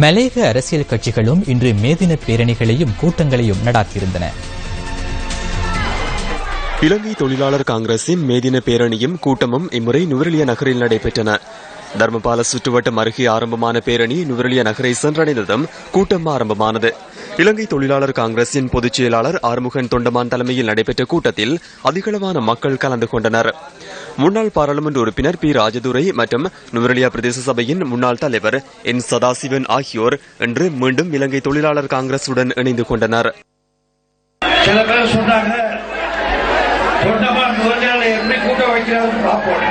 மலேக அரசியல் கட்சிகளும் இன்று மேதின பேரணிகளையும் கூட்டங்களையும் நடாத்தியிருந்தன. இலங்கை தொழிலாளர் காங்கிரசின் மேதின பேரணியும் கூட்டமும் இம்முறை நுவரெலியா நகரில் நடைபெற்றன. தர்மபால சுற்றுவட்டம் அருகே ஆரம்பமான பேரணி நுவரெலியா நகரை சென்றடைந்ததும் கூட்டம் ஆரம்பமானது. இலங்கை தொழிலாளர் காங்கிரசின் பொதுச் செயலாளர் ஆறுமுகன் தொண்டமான் தலைமையில் நடைபெற்ற கூட்டத்தில் அதிகளவான மக்கள் கலந்து கொண்டனர். முன்னாள் பாராளுமன்ற உறுப்பினர் பி ராஜதுரை மற்றும் நுவரெலியா பிரதேச சபையின் முன்னாள் தலைவர் என் சதாசிவன் ஆகியோர் இன்று மீண்டும் இலங்கை தொழிலாளர் காங்கிரசுடன் இணைந்து கொண்டனர். சில பேர் சொன்னாங்க தொண்டமான் எப்படி கூட்ட வைக்கிறாங்க பார்ப்போம்.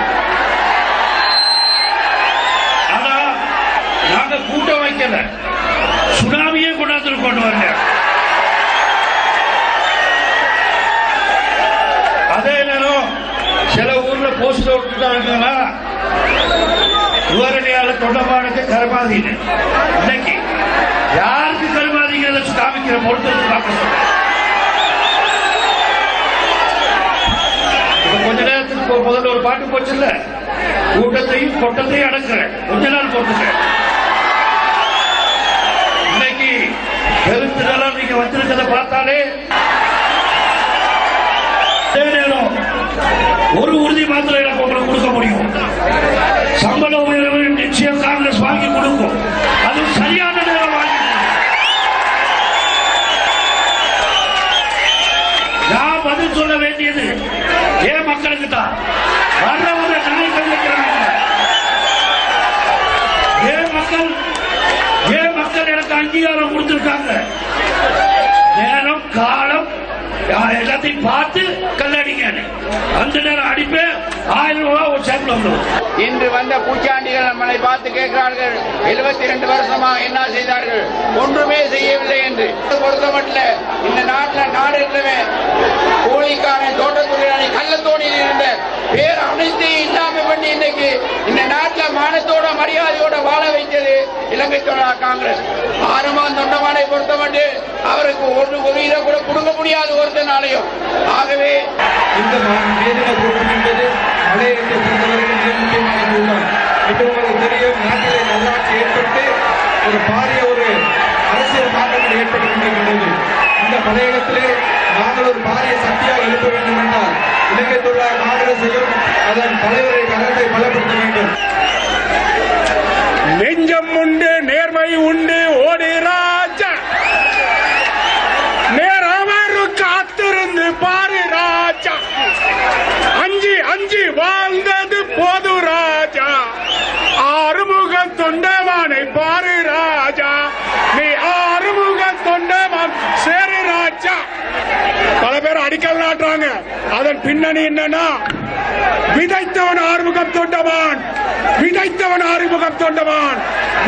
யாருக்கு கருமாதீங்க இன்னைக்கு யாருக்கு கருமாதீங்கிறத காமிக்கிற பொறுத்து பார்க்க சொல்றேன் கொஞ்ச நேரத்துக்கு முதல்ல ஒரு பாட்டு போச்சுல்ல? கூட்டத்தையும் கொட்டத்தையும் அடக்குறேன். கொஞ்ச நாள் போட்டுக்கிறேன் இன்னைக்கு பெருந்திரளம் நீங்க வச்சிருக்கிறத பார்த்தாலே அதே ஒரு பதில் சொல்ல வேண்டியது. ஏன் மக்களுக்கு தான் வர்றவங்க நாய்கள் வைக்கிறாங்க ஏன் மக்கள் ஏன் மக்கள் எனக்கு அங்கீகாரம் கொடுத்திருக்காங்க. நேரம் காலம் எல்லாத்தையும் பார்த்து கல்லடிங்க. அந்த நேரம் அடிப்பேன். ஆயிரம் ரூபாய் ஒரு சேப்பில் வந்துடும் இன்று வந்த பூச்சாண்டிகள் நம்மளை பார்த்து கேட்கிறார்கள். எழுபத்தி ரெண்டு வருஷமா என்ன செய்தார்கள். ஒன்றுமே செய்யவில்லை என்று. பொருத்தமட்டில் இந்த நாட்டில் நாடு இல்லவே கோழிக்காரன் தோட்ட தொழிலாளி கள்ளத்தோணியில் இருந்த பேர் அனைத்தையும் இல்லாம பண்ணி இன்னைக்கு இந்த நாட்டில் மானத்தோட மரியாதையோட வாழ வைத்தது இலங்கை தொழிலாளர் காங்கிரஸ். ஆறுமான் தொண்டமானை பொறுத்த அவருக்கு ஒரு ஒரு கூட கொடுக்க முடியாது ஒருத்தனாலையும். ஆகவே பாரிய ஒரு அரசியல் மாற்றங்கள் ஏற்பட்டுக் இந்த மலையகத்திலே நாங்கள் ஒரு பாரிய சக்தியாக எழுப்ப வேண்டும் என்றால் இலங்கை தொழிலாளர் காங்கிரசையும் அதன் தலைவரை கரத்தை பலப்படுத்த வேண்டும். நெஞ்சம் உண்டு நேர்மை உண்டு ஓடி ராஜா. நேரமரு காத்திருந்து பாரு ராஜா. அஞ்சு அஞ்சு வாழ்ந்தது போது ராஜா. ஆறுமுக தொண்டமானை பாரு அடிக்கல் நாட்டுறாங்க. அதன் பின்னணி என்னன்னா விதைத்தவன் ஆறுமுகம் தொண்டமான் விதைத்தவன் ஆறுமுகம் தொண்டமான்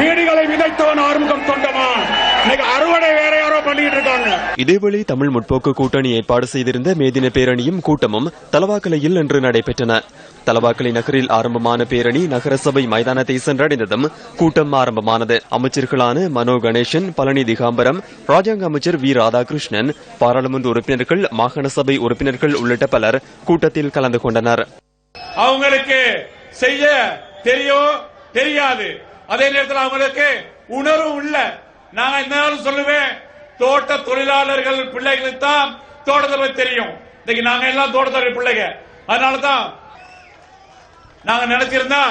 வீடுகளை விதைத்தவன் ஆறுமுகம் தொண்டமான் இன்னைக்கு அறுவடை வேற யாரோ பண்ணிட்டு இருக்காங்க. இதேவேளை தமிழ் முற்போக்கு கூட்டணி ஏற்பாடு செய்திருந்த மேதின பேரணியும் கூட்டமும் தலவாக்கலையில் இன்று நடைபெற்றன. தலவாக்கலை நகரில் ஆரம்பமான பேரணி நகரசபை மைதானத்தை சென்றடைந்ததும் கூட்டம் ஆரம்பமானது. அமைச்சர்களான மனோ கணேசன் பழனி திகாம்பரம் ராஜாங்க அமைச்சர் வி ராதாகிருஷ்ணன் பாராளுமன்ற உறுப்பினர்கள் மாகாண சபை உறுப்பினர்கள் உள்ளிட்ட பலர் கூட்டத்தில் கலந்து கொண்டனர். அவங்களுக்கு செய்ய தெரியும் தெரியாது. அதே நேரத்தில் அவங்களுக்கு உணர்வும் இல்ல நான் என்ன சொல்லுவேன் தோட்ட தொழிலாளர்கள் பிள்ளைகளுக்கு தான் தோட்டத்தில் தெரியும். இன்னைக்கு நாங்க எல்லாம் தோட்டத்தொழில் பிள்ளைங்க. அதனால தான் நாங்க நினைச்சிருந்தா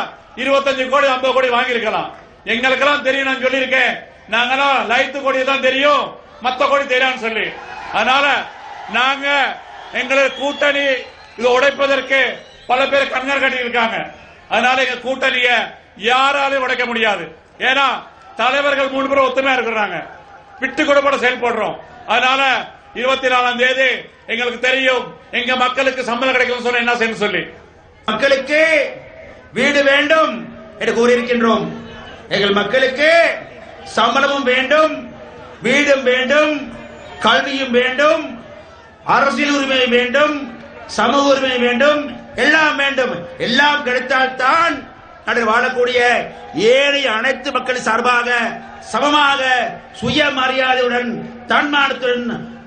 இருபத்தஞ்சு கோடி ஐம்பது கோடி வாங்கியிருக்கலாம். எங்களுக்கெல்லாம் தெரியும் நான் சொல்லியிருக்கேன். நாங்கெல்லாம் லைத்து கோடி தான் தெரியும். மத்த கோடி தெரியும் சொல்லி. அதனால நாங்க எங்களுக்கு கூட்டணி இது உடைப்பதற்கு பல பேர் கண்ணர் கட்டி இருக்காங்க அதனால எங்க கூட்டணிய யாராலையும் உடைக்க முடியாது. ஏன்னா தலைவர்கள் மூணு பேரும் ஒத்துமையா இருக்கிறாங்க. விட்டு கொடுப்பட செயல்படுறோம். அதனால இருபத்தி நாலாம் தேதி எங்களுக்கு தெரியும் எங்க மக்களுக்கு சம்பளம் கிடைக்கும் சொன்ன என்ன செய்யணும் சொல்லி. மக்களுக்கு வீடு வேண்டும் என்று கூறியிருக்கின்றோம். எங்கள் மக்களுக்கு சம்பளமும் வேண்டும் வீடும் வேண்டும் கல்வியும் வேண்டும் அரசியல் உரிமை வேண்டும் சமூக உரிமை வேண்டும் எல்லாம் வேண்டும். எல்லாம் கிடைத்தால்தான் நாட்டில் வாழக்கூடிய ஏழை அனைத்து மக்கள் சார்பாக சமமாக சுயமரியாதையுடன் தன்மானத்துடன்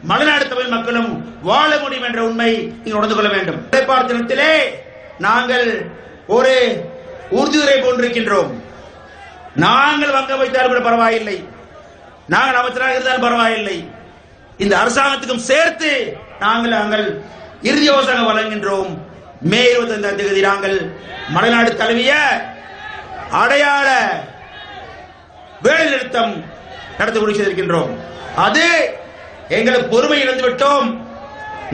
மலைநாடு தமிழ் மக்களும் வாழ முடியும் என்ற உண்மை நீங்கள் உணர்ந்து கொள்ள வேண்டும். தினத்திலே நாங்கள் ஒரு உறுதியுரை போன்றிருக்கின்றோம். நாங்கள் வங்க வைத்தால் கூட பரவாயில்லை. நாங்கள் அமைச்சராக இருந்தாலும் பரவாயில்லை. இந்த அரசாங்கத்துக்கும் சேர்த்து நாங்கள் நாங்கள் இறுதி யோசனை வழங்குகின்றோம். மே இருபத்தி ஐந்தாம் தேதி நாங்கள் மலைநாடு தழுவிய அடையாள வேலை நிறுத்தம் நடத்தி முடிச்சிருக்கின்றோம் அது எங்களுக்கு பொறுமை இழந்து விட்டோம்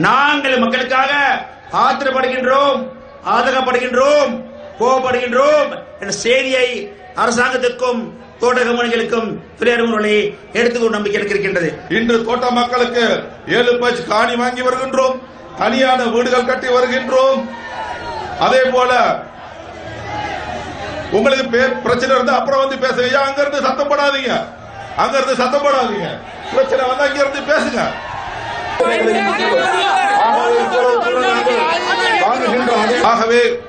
நாங்கள் மக்களுக்காக ஆத்திரப்படுகின்றோம் ஆதரப்படுகின்றோம் கோபப்படுகின்றோம் என்ற செய்தியை அரசாங்கத்திற்கும் தோட்ட கம்பெனிகளுக்கும் துறையரங்குகளை எடுத்துக்கொண்டு நம்பிக்கை இருக்கின்றது. இன்று தோட்ட மக்களுக்கு ஏழு பச்சு காணி வாங்கி வருகின்றோம். தனியான வீடுகள் கட்டி வருகின்றோம். அதே போல உங்களுக்கு பே- பிரச்சனை இருந்தா அப்புறம் வந்து பேசுங்க. அங்க இருந்து சத்தம் போடாதீங்க. அங்க இருந்து சத்தம் போடாதீங்க. பிரச்சனை வந்தா அங்க இருந்து பேசுங்க. ஆகவே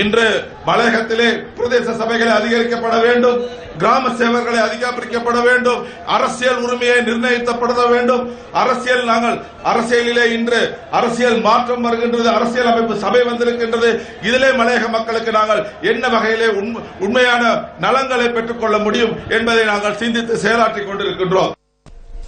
இன்று மலையகத்திலே பிரதேச சபைகளை அதிகரிக்கப்பட வேண்டும் கிராம சேவர்களை அதிகரிக்கப்பட வேண்டும் அரசியல் உரிமையை நிர்ணயித்தப்பட வேண்டும். அரசியல் நாங்கள் அரசியலிலே இன்று அரசியல் மாற்றம் வருகின்றது அரசியல் அமைப்பு சபை வந்திருக்கின்றது. இதிலே மலையக மக்களுக்கு நாங்கள் என்ன வகையிலே உண்மையான நலங்களை பெற்றுக்கொள்ள முடியும் என்பதை நாங்கள் சிந்தித்து செயலாற்றிக் கொண்டிருக்கின்றோம்.